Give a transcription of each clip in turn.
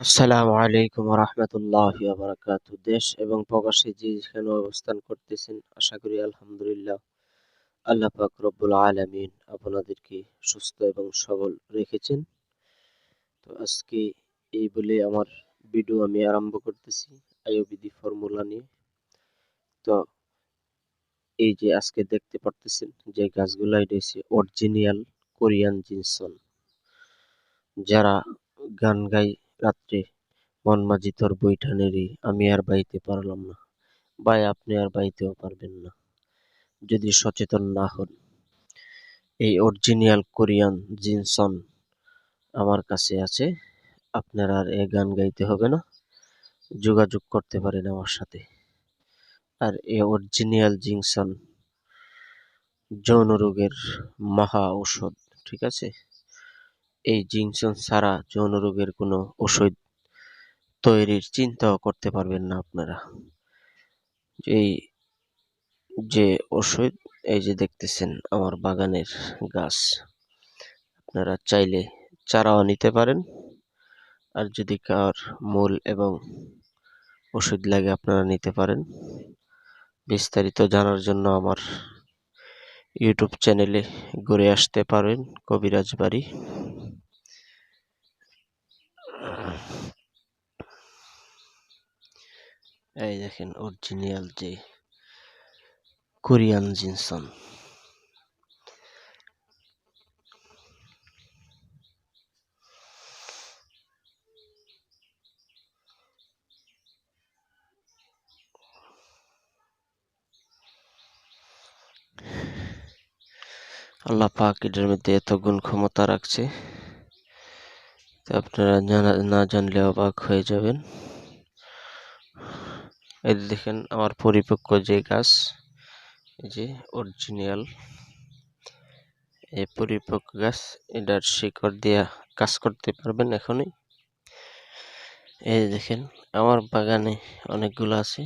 আসসালামু আলাইকুম রহমতুল্লাহ বারাকাত। দেশ এবং প্রবাসী যেখানে অবস্থান করতেছেন, আশা করি আলহামদুলিল্লাহ আল্লাহ পাক রব্বুল আলমিন আপনাদেরকে সুস্থ এবং সবল রেখেছেন। তো আজকে এই বলে আমার ভিডিও আমি আরম্ভ করতেছি আয়োবিধি ফর্মুলা নিয়ে। তো এই যে আজকে দেখতে পারতেছেন যে গাছগুলো, এটা হচ্ছে অরিজিনাল কোরিয়ান জিনসন। যারা গান গাই রাত্রে মন মাঝি তোর বৈঠানেরই আমি আর বাইতে পারলাম না। ভাই, আপনি আর বাইতেও পারবেন না। যদি সচেতন না হন, এই অরিজিনাল কোরিয়ান জিনসন আমার কাছে আছে। আপনার আর এ গান গাইতে হবে না। যোগাযোগ করতে পারেন আমার সাথে। আর এ অরিজিনাল জিনসন যৌন রোগের মহা ঔষধ, ঠিক আছে? এই জিনসন ছাড়া যৌন রোগের কোনো ওষুধ তৈরির চিন্তাও করতে পারবেন না আপনারা। এই যে ওষুধ এই যে দেখতেছেন আমার বাগানের গাছ, আপনারা চাইলে চারাও নিতে পারেন। আর যদি কার মূল এবং ওষুধ লাগে আপনারা নিতে পারেন। বিস্তারিত জানার জন্য আমার ইউটিউব চ্যানেলে ঘুরে আসতে পারেন কবিরাজ বাড়ি। এই দেখেন অরিজিনাল যে কোরিয়ান জিনসন। আল্লাহ পাক এটার মধ্যে এত গুণ ক্ষমতা রাখছে। আপনারা জানা, না জানলে অবাক হয়ে যাবেন। এই দেখেন, আমার পরিপক্ক যে গাছ যে অরিজিনাল এই পরিপক্ক গাছ, এটার শিকড় দিয়া কাজ করতে পারবেন এখনই। এই দেখেন, আমার বাগানে অনেকগুলো আছে।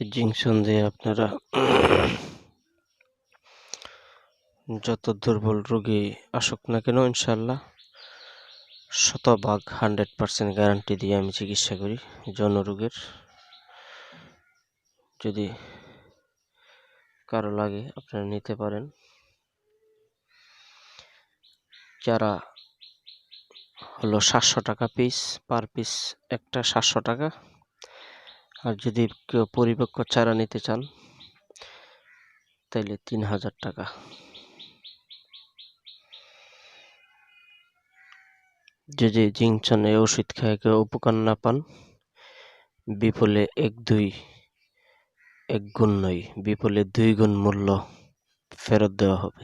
জিংসন দিয়ে আপনারা যত দুর্বল রোগী আসুক না কেন ইনশাল্লাহ শতভাগ হান্ড্রেড পার্সেন্ট গ্যারান্টি দিয়ে আমি চিকিৎসা করি যৌন রোগের। যদি কারও লাগে, আপনারা নিতে পারেন। যারা হলো সাতশো টাকা পিস পার পিস একটা সাতশো টাকা আর যদি কেউ পরিপক্ক চারা নিতে চান, তাইলে তিন হাজার টাকা। যদি জিংচনে ওষুধ খায়, কেউ উপকার না পান বিপুলে এক দুই, এক গুণ নয় বিপুলে দুই গুণ মূল্য ফেরত দেওয়া হবে।